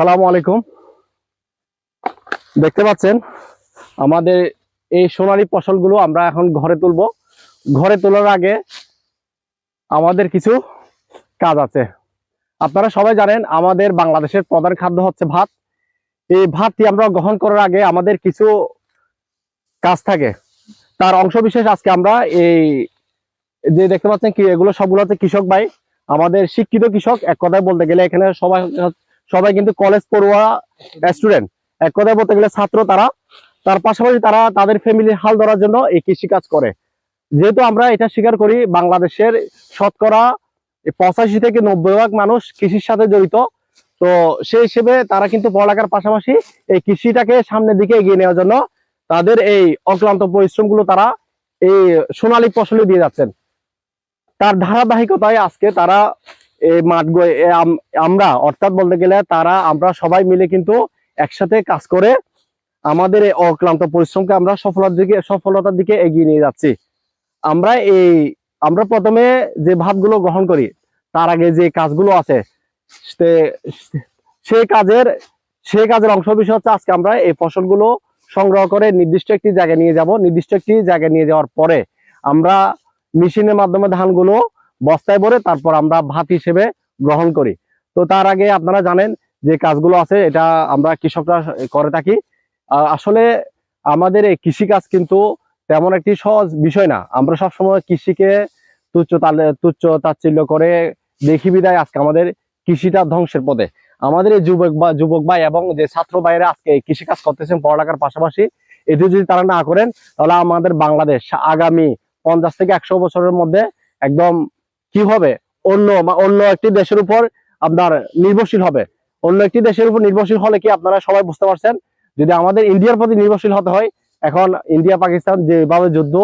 সালামু আলাইকুম। দেখতে পাচ্ছেন, আমাদের এই সোনালী ফসলগুলো আমরা এখন ঘরে তুলবো। ঘরে তোলার আগে আমাদের কিছু কাজ আছে। আপনারা সবাই জানেন, আমাদের বাংলাদেশের প্রধান খাদ্য হচ্ছে ভাত। এই ভাতটি আমরা গ্রহণ করার আগে আমাদের কিছু কাজ থাকে। তার অংশ বিশেষ আজকে আমরা এই যে দেখতে পাচ্ছেন কি, এগুলো সবগুলো হচ্ছে কৃষক ভাই, আমাদের শিক্ষিত কৃষক। এক কথায় বলতে গেলে এখানে সবাই সবাই কিন্তু কলেজ পড়ুয়া স্টুডেন্ট এক কথায় বলতে গেলে ছাত্র তারা, তার পাশাপাশি তারা তাদের ফ্যামিলির হাল ধরার জন্য এই কৃষি কাজ করে। যেহেতু আমরা এটা স্বীকার করি, বাংলাদেশের শতকরা পঁচাশি থেকে নব্বই ভাগ মানুষ কৃষির সাথে জড়িত, তো সেই হিসেবে তারা কিন্তু পড়ালেখার পাশাপাশি এই কৃষিটাকে সামনের দিকে এগিয়ে নেওয়ার জন্য তাদের এই অক্লান্ত পরিশ্রমগুলো তারা এই সোনালী ফসলে দিয়ে যাচ্ছেন। তার ধারাবাহিকতায় আজকে তারা মাঠ আমরা, অর্থাৎ বলতে গেলে তারা, আমরা সবাই মিলে কিন্তু একসাথে কাজ করে আমাদের এই অক্লান্ত পরিশ্রমকে আমরা সফলতার দিকে সফলতার দিকে এগিয়ে নিয়ে যাচ্ছি। আমরা এই আমরা প্রথমে যে ভাবগুলো গ্রহণ করি, তার আগে যে কাজগুলো আছে, সে- কাজের সেই কাজের অংশ বিষয় হচ্ছে আজকে আমরা এই ফসলগুলো সংগ্রহ করে নির্দিষ্ট একটি জায়গায় নিয়ে যাব। নির্দিষ্ট একটি জায়গায় নিয়ে যাওয়ার পরে আমরা মেশিনের মাধ্যমে ধানগুলো বস্তায় ভরে তারপর আমরা ভাত হিসেবে গ্রহণ করি। তো তার আগে আপনারা জানেন যে কাজগুলো আছে, এটা আমরা কৃষকরা করে থাকি। আসলে আমাদের এই কৃষি কাজ কিন্তু তেমন একটি সহজ বিষয় না। আমরা সবসময় কৃষিকে তুচ্ছ তুচ্ছ তাচ্ছিল্য করে দেখি বিদায় আজকে আমাদের কৃষিটা ধ্বংসের পথে। আমাদের এই যুবক বা, যুবক ভাই এবং যে ছাত্র ভাইরা আজকে এই কৃষি কাজ করতেছেন পড়ালেখার পাশাপাশি এটি যদি তারা না করেন, তাহলে আমাদের বাংলাদেশ আগামী পঞ্চাশ থেকে একশো বছরের মধ্যে একদম কি হবে? অন্য অন্য একটি দেশের উপর আপনার নির্ভরশীল হবে। অন্য একটি দেশের উপর নির্ভরশীল হলে কি আপনারা সবাই বুঝতে পারছেন? যদি আমাদের ইন্ডিয়ার প্রতি নির্ভরশীল হতে হয়, এখন ইন্ডিয়া, পাকিস্তান যেভাবে যুদ্ধ,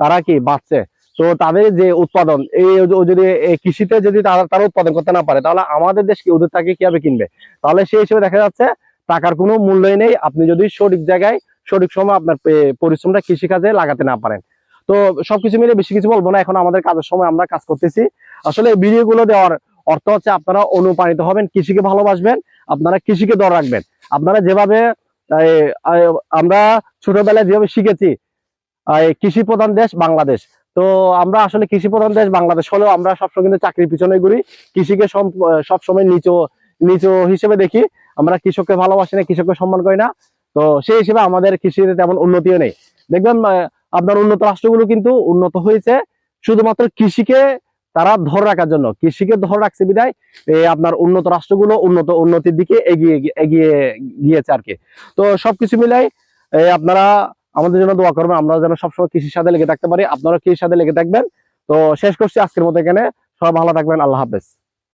তারা কি বাঁচছে? তো তাদের যে উৎপাদন, এই যদি কৃষিতে যদি তারা তারা উৎপাদন করতে না পারে, তাহলে আমাদের দেশ কি ওদের তাকে কীভাবে কিনবে? তাহলে সেই হিসেবে দেখা যাচ্ছে, টাকার কোনো মূল্যই নেই। আপনি যদি সঠিক জায়গায় সঠিক সময় আপনার পরিশ্রমটা কৃষিকাজে লাগাতে না পারেন। তো সবকিছু মিলে বেশি কিছু বলব না, এখন আমাদের কাজের সময় আমরা কাজ করতেছি। আসলে ভিডিও গুলো দেওয়ার অর্থ হচ্ছে আপনারা অনুপ্রাণিত হবেন, কৃষিকে ভালোবাসবেন, আপনারা কৃষিকে দর রাখবেন। আপনারা যেভাবে আমরা ছোটবেলায় যেভাবে শিখেছি কৃষি প্রধান দেশ বাংলাদেশ। তো আমরা আসলে কৃষি প্রধান দেশ বাংলাদেশ হলেও আমরা সবসময় কিন্তু চাকরির পিছনে ঘুরি। কৃষিকে সবসময় নিচু নিচু হিসেবে দেখি। আমরা কৃষককে ভালোবাসি না, কৃষককে সম্মান করি না। তো সেই হিসেবে আমাদের কৃষিতে তেমন উন্নতিও নেই। দেখবেন আপনার উন্নত রাষ্ট্রগুলো কিন্তু উন্নত হয়েছে। শুধুমাত্র কৃষিকে তারা ধরে রাখার জন্য, কৃষিকে ধরে রাখছে বিদায় আপনার উন্নত রাষ্ট্রগুলো উন্নত উন্নতির দিকে এগিয়ে এগিয়ে গিয়েছে আর কি। তো সবকিছু মিলাই আপনারা আমাদের জন্য দোয়া করবেন, আমরা যেন সবসময় কৃষির সাথে লেগে থাকতে পারি। আপনারা কৃষির সাথে লেগে থাকবেন। তো শেষ করছি আজকের মতো এখানে। সবাই ভালো থাকবেন, আল্লাহ হাফেজ।